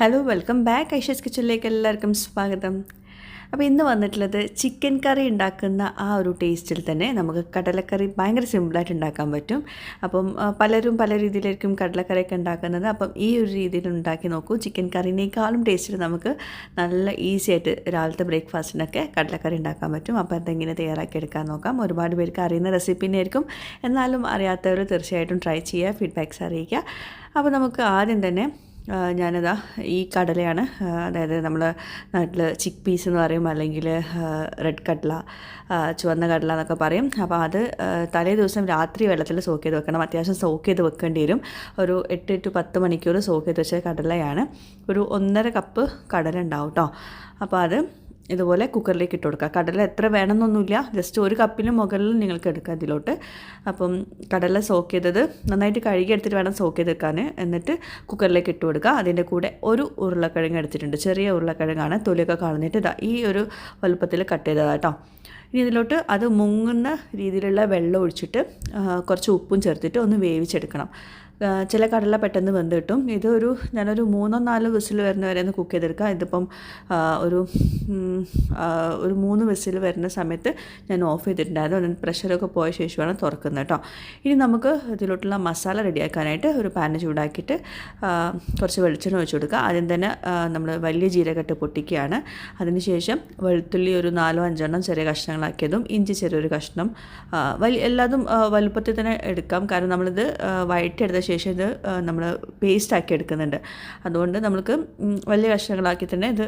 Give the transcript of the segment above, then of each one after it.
Hello welcome back Aisha's കിച്ചണിലേക്ക് എല്ലാവർക്കും സ്വാഗതം. അപ്പോൾ ഇന്ന് വന്നിട്ടുള്ളത് ചിക്കൻ കറി ഉണ്ടാക്കുന്ന ആ ഒരു ടേസ്റ്റിൽ തന്നെ നമുക്ക് കടലക്കറി ഭയങ്കര സിമ്പിളായിട്ട് ഉണ്ടാക്കാൻ പറ്റും. അപ്പം പലരും പല രീതിയിലായിരിക്കും കടലക്കറിയൊക്കെ ഉണ്ടാക്കുന്നത്. അപ്പം ഈ ഒരു രീതിയിൽ ഉണ്ടാക്കി നോക്കൂ. ചിക്കൻ കറിനേക്കാളും ടേസ്റ്റിൽ നമുക്ക് നല്ല ഈസി ആയിട്ട് രാവിലത്തെ ബ്രേക്ക്ഫാസ്റ്റിനൊക്കെ കടലക്കറി ഉണ്ടാക്കാൻ പറ്റും. അപ്പോൾ അതെങ്ങനെ തയ്യാറാക്കി എടുക്കാൻ നോക്കാം. ഒരുപാട് പേർക്ക് അറിയുന്ന റെസിപ്പിനായിരിക്കും എന്നാലും അറിയാത്തവർ തീർച്ചയായിട്ടും ട്രൈ ചെയ്യുക ഫീഡ്ബാക്ക്സ് അറിയിക്കുക. അപ്പോൾ നമുക്ക് ആദ്യം തന്നെ ഞാനിതാ ഈ കടലയാണ്. അതായത് നമ്മൾ നാട്ടിൽ ചിക്ക് പീസ് എന്ന് പറയും അല്ലെങ്കിൽ റെഡ് കടല ചുവന്ന കടല എന്നൊക്കെ പറയും. അപ്പോൾ അത് തലേ ദിവസം രാത്രി വെള്ളത്തിൽ സോക്ക് ചെയ്ത് വെക്കണം. അത്യാവശ്യം സോക്ക് ചെയ്ത് വെക്കേണ്ടി വരും. ഒരു എട്ട് ടു പത്ത് മണിക്കൂർ സോക്ക് ചെയ്ത് വെച്ച കടലയാണ്. ഒരു ഒന്നര കപ്പ് കടല ഉണ്ടാവും കേട്ടോ അപ്പോൾ അത് ഇതുപോലെ കുക്കറിലേക്ക് ഇട്ട് കൊടുക്കുക. കടല എത്ര വേണമെന്നൊന്നുമില്ല. ജസ്റ്റ് ഒരു കപ്പിന് മുകളിൽ നിങ്ങൾക്ക് എടുക്കുക ഇതിലോട്ട്. അപ്പം കടല സോക്ക് ചെയ്തത് നന്നായിട്ട് കഴുകി എടുത്തിട്ട് വേണം സോക്ക് ചെയ്തെടുക്കാൻ. എന്നിട്ട് കുക്കറിലേക്ക് ഇട്ട് കൊടുക്കുക. അതിന്റെ കൂടെ ഒരു ഉരുളക്കിഴങ്ങ് എടുത്തിട്ടുണ്ട്. ചെറിയ ഉരുളക്കിഴങ്ങാണ്. തൊലിയൊക്കെ കളഞ്ഞിട്ട് ഇതാ ഈ ഒരു വലുപ്പത്തിൽ കട്ട് ചെയ്തതാണ് കേട്ടോ. ഇനി ഇതിലോട്ട് അത് മുങ്ങുന്ന രീതിയിലുള്ള വെള്ളം ഒഴിച്ചിട്ട് കുറച്ച് ഉപ്പും ചേർത്തിട്ട് ഒന്ന് വേവിച്ചെടുക്കണം. ചില കടല പെട്ടെന്ന് വെന്ത് കിട്ടും. ഇതൊരു ഞാനൊരു മൂന്നോ നാലോ വിസിൽ വരുന്ന വരെ ഒന്ന് കുക്ക് ചെയ്തെടുക്കാം. ഇതിപ്പം ഒരു ഒരു മൂന്ന് വിസിൽ വരുന്ന സമയത്ത് ഞാൻ ഓഫ് ചെയ്തിട്ടുണ്ടായിരുന്നു. അതിന് പ്രഷറൊക്കെ പോയ ശേഷമാണ് തുറക്കുന്നത് കേട്ടോ. ഇനി നമുക്ക് ഇതിലോട്ടുള്ള മസാല റെഡിയാക്കാനായിട്ട് ഒരു പാന് ചൂടാക്കിയിട്ട് കുറച്ച് വെളിച്ചെണ്ണ ഒഴിച്ചു കൊടുക്കുക. ആദ്യം തന്നെ നമ്മൾ വലിയ ജീരകട്ട് പൊട്ടിക്കുകയാണ്. അതിനുശേഷം വെളുത്തുള്ളി ഒരു നാലോ അഞ്ചെണ്ണം ചെറിയ കഷ്ണങ്ങളാക്കിയതും ഇഞ്ചി ചെറിയൊരു കഷ്ണം വലിയ എല്ലാതും വലുപ്പത്തിൽ തന്നെ എടുക്കാം. കാരണം നമ്മളിത് വയറ്റെടുത്ത ശേഷം ഇത് നമ്മൾ പേസ്റ്റ് ആക്കി എടുക്കുന്നുണ്ട്. അതുകൊണ്ട് നമുക്ക് വലിയ കഷ്ണങ്ങളാക്കി തന്നെ ഇത്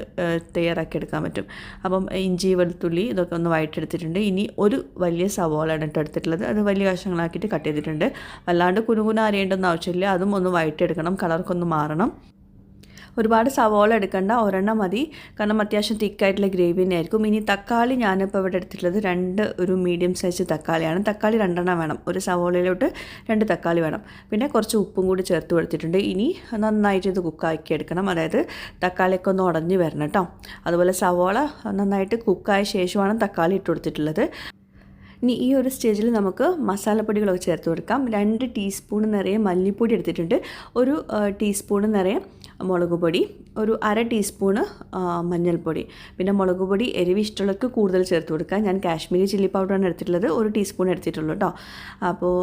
തയ്യാറാക്കി എടുക്കാൻ പറ്റും. അപ്പം ഇഞ്ചി വെളുത്തുള്ളി ഇതൊക്കെ ഒന്ന് വഴറ്റെടുത്തിട്ടുണ്ട് ഇനി ഒരു വലിയ സവോളയാണ് ഇട്ട് എടുത്തിട്ടുള്ളത്. അത് വലിയ കഷ്ണങ്ങളാക്കിയിട്ട് കട്ട് ചെയ്തിട്ടുണ്ട്. വല്ലാണ്ട് കുനുകുന അരിയേണ്ടെന്ന് ആവശ്യമില്ല. അതും ഒന്ന് വഴറ്റെടുക്കണം കളർക്കൊന്ന് മാറണം. ഒരുപാട് സവോള എടുക്കേണ്ട ഒരെണ്ണം മതി. കാരണം അത്യാവശ്യം തിക്കായിട്ടുള്ള ഗ്രേവി തന്നെ ആയിരിക്കും ഇനി തക്കാളി ഞാനിപ്പോൾ ഇവിടെ എടുത്തിട്ടുള്ളത് രണ്ട് ഒരു മീഡിയം സൈസ് തക്കാളിയാണ്. തക്കാളി രണ്ടെണ്ണം വേണം. ഒരു സവോളയിലോട്ട് രണ്ട് തക്കാളി വേണം. പിന്നെ കുറച്ച് ഉപ്പും കൂടി ചേർത്ത് കൊടുത്തിട്ടുണ്ട്. ഇനി നന്നായിട്ട് ഇത് കുക്കാക്കി എടുക്കണം. അതായത് തക്കാളിയൊക്കെ ഒന്ന് ഉടഞ്ഞ് വരണം കേട്ടോ. അതുപോലെ സവോള നന്നായിട്ട് കുക്കായ ശേഷമാണ് തക്കാളി ഇട്ട് കൊടുത്തിട്ടുള്ളത്. ഇനി ഈ ഒരു സ്റ്റേജിൽ നമുക്ക് മസാലപ്പൊടികളൊക്കെ ചേർത്ത് കൊടുക്കാം. രണ്ട് ടീസ്പൂൺ നിറയെ മല്ലിപ്പൊടി എടുത്തിട്ടുണ്ട്. ഒരു ടീസ്പൂണ് നിറയെ മുളക് പൊടി ഒരു അര ടീസ്പൂണ് മഞ്ഞൾപ്പൊടി. പിന്നെ മുളക് പൊടി എരിവ് ഇഷ്ടമുള്ളവർക്ക് കൂടുതൽ ചേർത്ത് കൊടുക്കുക. ഞാൻ കാശ്മീരി ചില്ലി പൗഡറാണ് എടുത്തിട്ടുള്ളത്. ഒരു ടീസ്പൂൺ എടുത്തിട്ടുള്ളൂ കേട്ടോ അപ്പോൾ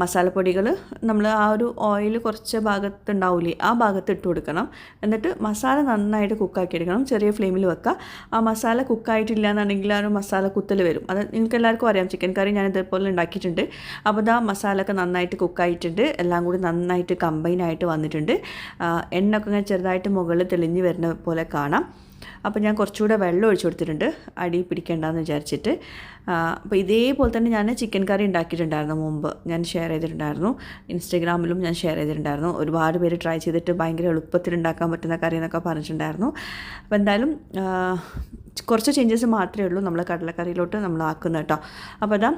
മസാലപ്പൊടികൾ നമ്മൾ ആ ഒരു ഓയിൽ കുറച്ച് ഭാഗത്തുണ്ടാവില്ലേ ആ ഭാഗത്ത് ഇട്ട് കൊടുക്കണം. എന്നിട്ട് മസാല നന്നായിട്ട് കുക്കാക്കി എടുക്കണം. ചെറിയ ഫ്ലെയിമിൽ വെക്കുക ആ മസാല കുക്കായിട്ടില്ല എന്നുണ്ടെങ്കിൽ ആ ഒരു മസാല കുത്തൽ വരും. അത് നിങ്ങൾക്ക് എല്ലാവർക്കും അറിയാം. ചിക്കൻ കറി ഞാൻ ഇതേപോലെ ഉണ്ടാക്കിയിട്ടുണ്ട്. അപ്പോൾ ഇതാ മസാല ഒക്കെ നന്നായിട്ട് കുക്കായിട്ടുണ്ട് എല്ലാം കൂടി നന്നായിട്ട് കമ്പൈൻ ആയിട്ട് വന്നിട്ടുണ്ട്. ആ, എണ്ണ ഒക്കെ ഇങ്ങനെ ചെറുതായിട്ട് മുകളിൽ തെളിഞ്ഞ് വരുന്ന പോലെ കാണാം. അപ്പോൾ ഞാൻ കുറച്ചുകൂടെ വെള്ളം ഒഴിച്ചു കൊടുത്തിട്ടുണ്ട്. അടി പിടിക്കേണ്ടെന്ന് വിചാരിച്ചിട്ട്. അപ്പോൾ ഇതേപോലെ തന്നെ ഞാൻ ചിക്കൻ കറി ഉണ്ടാക്കിയിട്ടുണ്ടായിരുന്നു മുമ്പ്. ഞാൻ ഷെയർ ചെയ്തിട്ടുണ്ടായിരുന്നു. ഇൻസ്റ്റഗ്രാമിലും ഞാൻ ഷെയർ ചെയ്തിട്ടുണ്ടായിരുന്നു. ഒരുപാട് പേര് ട്രൈ ചെയ്തിട്ട് ഭയങ്കര എളുപ്പത്തിൽ ഉണ്ടാക്കാൻ പറ്റുന്ന കറി എന്നൊക്കെ പറഞ്ഞിട്ടുണ്ടായിരുന്നു. അപ്പോൾ എന്തായാലും കുറച്ച് ചേഞ്ചസ് മാത്രമേ ഉള്ളൂ നമ്മൾ കടലക്കറിയിലോട്ട് നമ്മൾ ആക്കുന്നത് കേട്ടോ. അപ്പോൾ അതാ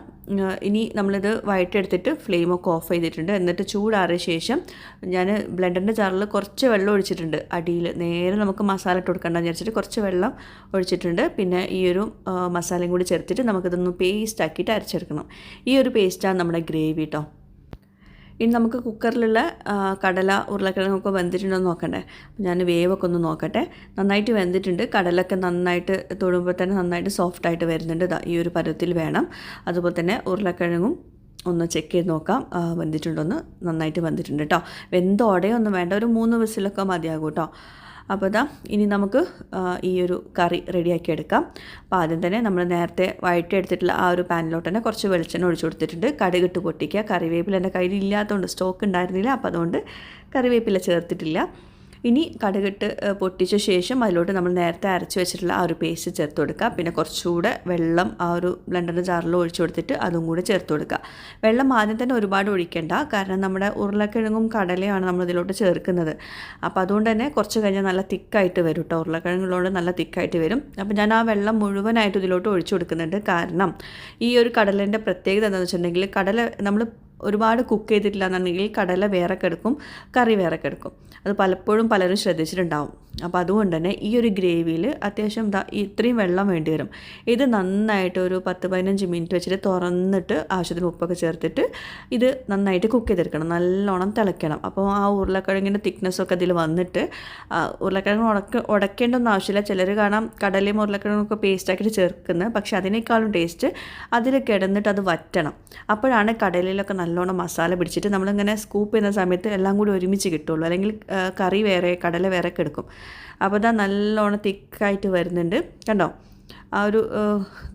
ഇനി നമ്മളിത് വഴറ്റിയെടുത്തിട്ട് ഫ്ലെയിമൊക്കെ ഓഫ് ചെയ്തിട്ടുണ്ട്. എന്നിട്ട് ചൂടാറിയ ശേഷം ഞാൻ ബ്ലെൻഡറിന്റെ ജാറിൽ കുറച്ച് വെള്ളം ഒഴിച്ചിട്ടുണ്ട്. അടിയിൽ നേരെ നമുക്ക് മസാല ഇട്ട് കൊടുക്കണ്ടെന്ന് വിചാരിച്ചിട്ട് കുറച്ച് വെള്ളം ഒഴിച്ചിട്ടുണ്ട്. പിന്നെ ഈ ഒരു മസാലയും കൂടി ചേർത്തിട്ട് നമുക്കിതൊന്ന് പേസ്റ്റ് ആക്കിയിട്ട് അരച്ചെടുക്കണം. ഈ ഒരു പേസ്റ്റാണ് നമ്മുടെ ഗ്രേവി കേട്ടോ ഇനി നമുക്ക് കുക്കറിലുള്ള കടല ഉരുളക്കിഴങ്ങൊക്കെ വെന്തിട്ടുണ്ടോ എന്ന് നോക്കണ്ടേ. ഞാൻ വേവൊക്കെ ഒന്ന് നോക്കട്ടെ. നന്നായിട്ട് വെന്തിട്ടുണ്ട്. കടലൊക്കെ നന്നായിട്ട് തൊടുമ്പോൾ തന്നെ നന്നായിട്ട് സോഫ്റ്റായിട്ട് വരുന്നുണ്ട്. ഈ ഒരു പരുവത്തിൽ വേണം. അതുപോലെ തന്നെ ഉരുളക്കിഴങ്ങും ഒന്ന് ചെക്ക് ചെയ്ത് നോക്കാം. വെന്തിട്ടുണ്ടോ വെന്തിട്ടുണ്ടോന്ന് നന്നായിട്ട് വെന്തിട്ടുണ്ട് കേട്ടോ വെന്തോടെയൊന്നും വേണ്ട. ഒരു മൂന്ന് വിസിലൊക്കെ മതിയാകും കേട്ടോ അപ്പോൾ ഇതാ ഇനി നമുക്ക് ഈ ഒരു കറി റെഡിയാക്കി എടുക്കാം. അപ്പോൾ ആദ്യം തന്നെ നമ്മൾ നേരത്തെ വഴറ്റിയെടുത്തിട്ടുള്ള ആ ഒരു പാനിലോട്ട് തന്നെ കുറച്ച് വെളിച്ചെണ്ണ ഒഴിച്ചു കൊടുത്തിട്ടുണ്ട്. കടുകിട്ട് പൊട്ടിക്കുക. കറിവേപ്പില എന്റെ കയ്യിൽ ഇല്ലാത്തതുകൊണ്ട് സ്റ്റോക്ക് ഉണ്ടായിരുന്നില്ല. അപ്പോൾ അതുകൊണ്ട് കറിവേപ്പില ചേർത്തിട്ടില്ല. ഇനി കടുകിട്ട് പൊട്ടിച്ച ശേഷം അതിലോട്ട് നമ്മൾ നേരത്തെ അരച്ച് വെച്ചിട്ടുള്ള ആ ഒരു പേസ്റ്റ് ചേർത്ത് കൊടുക്കുക. പിന്നെ കുറച്ചുകൂടെ വെള്ളം ആ ഒരു ബ്ലെൻഡറിന്റെ ജാറിൽ ഒഴിച്ചു കൊടുത്തിട്ട് അതും കൂടെ ചേർത്ത് കൊടുക്കുക. വെള്ളം ആദ്യം തന്നെ ഒരുപാട് ഒഴിക്കേണ്ട. കാരണം നമ്മുടെ ഉരുളക്കിഴങ്ങും കടലയാണ് നമ്മൾ ഇതിലോട്ട് ചേർക്കുന്നത്. അപ്പോൾ അതുകൊണ്ട് തന്നെ കുറച്ച് കഴിഞ്ഞാൽ നല്ല തിക്കായിട്ട് വരും കേട്ടോ ഉരുളക്കിഴങ്ങിലോട്ട് നല്ല തിക്കായിട്ട് വരും. അപ്പോൾ ഞാൻ ആ വെള്ളം മുഴുവനായിട്ട് ഇതിലോട്ട് ഒഴിച്ചു കൊടുക്കുന്നുണ്ട്. കാരണം ഈ ഒരു കടലിന്റെ പ്രത്യേകത എന്താണെന്ന് വെച്ചിട്ടുണ്ടെങ്കിൽ കടല നമ്മൾ ഒരുപാട് കുക്ക് ചെയ്തിട്ടില്ല എന്നുണ്ടെങ്കിൽ കടല വേറെ കിടക്കും കറി വേറെ കിടക്കും അത് പലപ്പോഴും പലരും ശ്രദ്ധിച്ചിട്ടുണ്ടാവും. അപ്പോൾ അതുകൊണ്ട് തന്നെ ഈ ഒരു ഗ്രേവിയിൽ അത്യാവശ്യം ഇത്രയും വെള്ളം വേണ്ടി വരും. ഇത് നന്നായിട്ട് ഒരു പത്ത് പതിനഞ്ച് മിനിറ്റ് വെച്ചിട്ട് തുറന്നിട്ട് ആവശ്യത്തിന് ഉപ്പൊക്കെ ചേർത്തിട്ട് ഇത് നന്നായിട്ട് കുക്ക് ചെയ്തെടുക്കണം. നല്ലോണം തിളയ്ക്കണം. അപ്പോൾ ആ ഉരുളക്കിഴങ്ങിന്റെ തിക്നെസ്സൊക്കെ ഇതിൽ വന്നിട്ട് ഉരുളക്കിഴങ്ങ് ഉടക്ക ഉടക്കേണ്ടൊന്നും ആവശ്യമില്ല. ചിലർ കാണാം കടലയും ഉരുളക്കിഴങ്ങൊക്കെ പേസ്റ്റാക്കിയിട്ട് ചേർക്കുന്നത് പക്ഷേ അതിനേക്കാളും ടേസ്റ്റ് അതിൽ കിടന്നിട്ട് അത് വറ്റണം. അപ്പോഴാണ് കടലയിലൊക്കെ നല്ലോണം മസാല പിടിച്ചിട്ട് നമ്മളിങ്ങനെ സ്കൂപ്പ് ചെയ്യുന്ന സമയത്ത് എല്ലാം കൂടി ഒരുമിച്ച് കിട്ടുള്ളൂ അല്ലെങ്കിൽ കറി വേറെ കടല വേറെ ഒക്കെ എടുക്കും. അപ്പോൾ ഇതാ നല്ലോണം തിക്കായിട്ട് വരുന്നുണ്ട്. കണ്ടോ? ആ ഒരു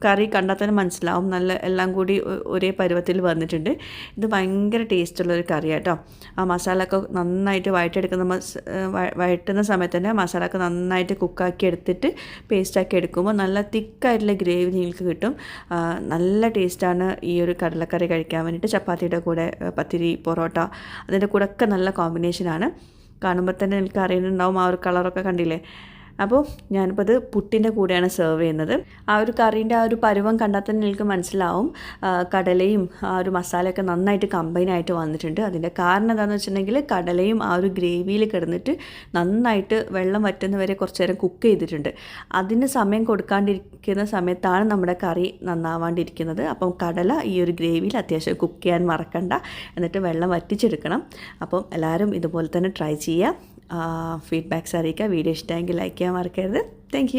കറി കണ്ടാൽ തന്നെ മനസ്സിലാവും. നല്ല എല്ലാം കൂടി ഒരേ പരുവത്തിൽ വന്നിട്ടുണ്ട്. ഇത് ഭയങ്കര ടേസ്റ്റുള്ള ഒരു കേട്ടോ ആ മസാല ഒക്കെ നന്നായിട്ട് വഴറ്റെടുക്കുന്ന വഴറ്റുന്ന സമയത്ത് തന്നെ മസാല ഒക്കെ നന്നായിട്ട് കുക്കാക്കി എടുത്തിട്ട് പേസ്റ്റാക്കി എടുക്കുമ്പോൾ നല്ല തിക്കായിട്ടുള്ള ഗ്രേവി നിങ്ങൾക്ക് കിട്ടും. നല്ല ടേസ്റ്റാണ് ഈ ഒരു കടലക്കറി കഴിക്കാൻ വേണ്ടിയിട്ട്. ചപ്പാത്തിയുടെ കൂടെ പത്തിരി പൊറോട്ട അതിന്റെ കൂടെ ഒക്കെ നല്ല കോമ്പിനേഷനാണ്. കാണുമ്പോൾ തന്നെ എനിക്ക് അറിയുന്നുണ്ടാവും ആ ഒരു കളറൊക്കെ കണ്ടില്ലേ? അപ്പോൾ ഞാനിപ്പോൾ അത് പുട്ടിന്റെ കൂടെയാണ് സെർവ് ചെയ്യുന്നത്. ആ ഒരു കറീന്റെ ആ ഒരു പരുവം കണ്ടാൽ തന്നെ എനിക്ക് മനസ്സിലാവും. കടലയും ആ ഒരു മസാലയൊക്കെ നന്നായിട്ട് കമ്പൈൻ ആയിട്ട് വന്നിട്ടുണ്ട്. അതിന്റെ കാരണം എന്താണെന്ന് വെച്ചിട്ടുണ്ടെങ്കിൽ കടലയും ആ ഒരു ഗ്രേവിയിൽ കിടന്നിട്ട് നന്നായിട്ട് വെള്ളം വറ്റുന്നവരെ കുറച്ച് നേരം കുക്ക് ചെയ്തിട്ടുണ്ട്. അതിന് സമയം കൊടുക്കാണ്ടിരിക്കുന്ന സമയത്താണ് നമ്മുടെ കറി നന്നാവാണ്ടിരിക്കുന്നത്. അപ്പം കടല ഈ ഒരു ഗ്രേവിയിൽ അത്യാവശ്യം കുക്ക് ചെയ്യാൻ മറക്കണ്ട. എന്നിട്ട് വെള്ളം വറ്റിച്ചെടുക്കണം. അപ്പം എല്ലാവരും ഇതുപോലെ തന്നെ ട്രൈ ചെയ്യുക. ഫീഡ്ബാക്ക്സ് അറിയിക്കുക. വീഡിയോ ഇഷ്ടമെങ്കിൽ ലൈക്ക് ചെയ്യാൻ മറക്കരുത്. താങ്ക്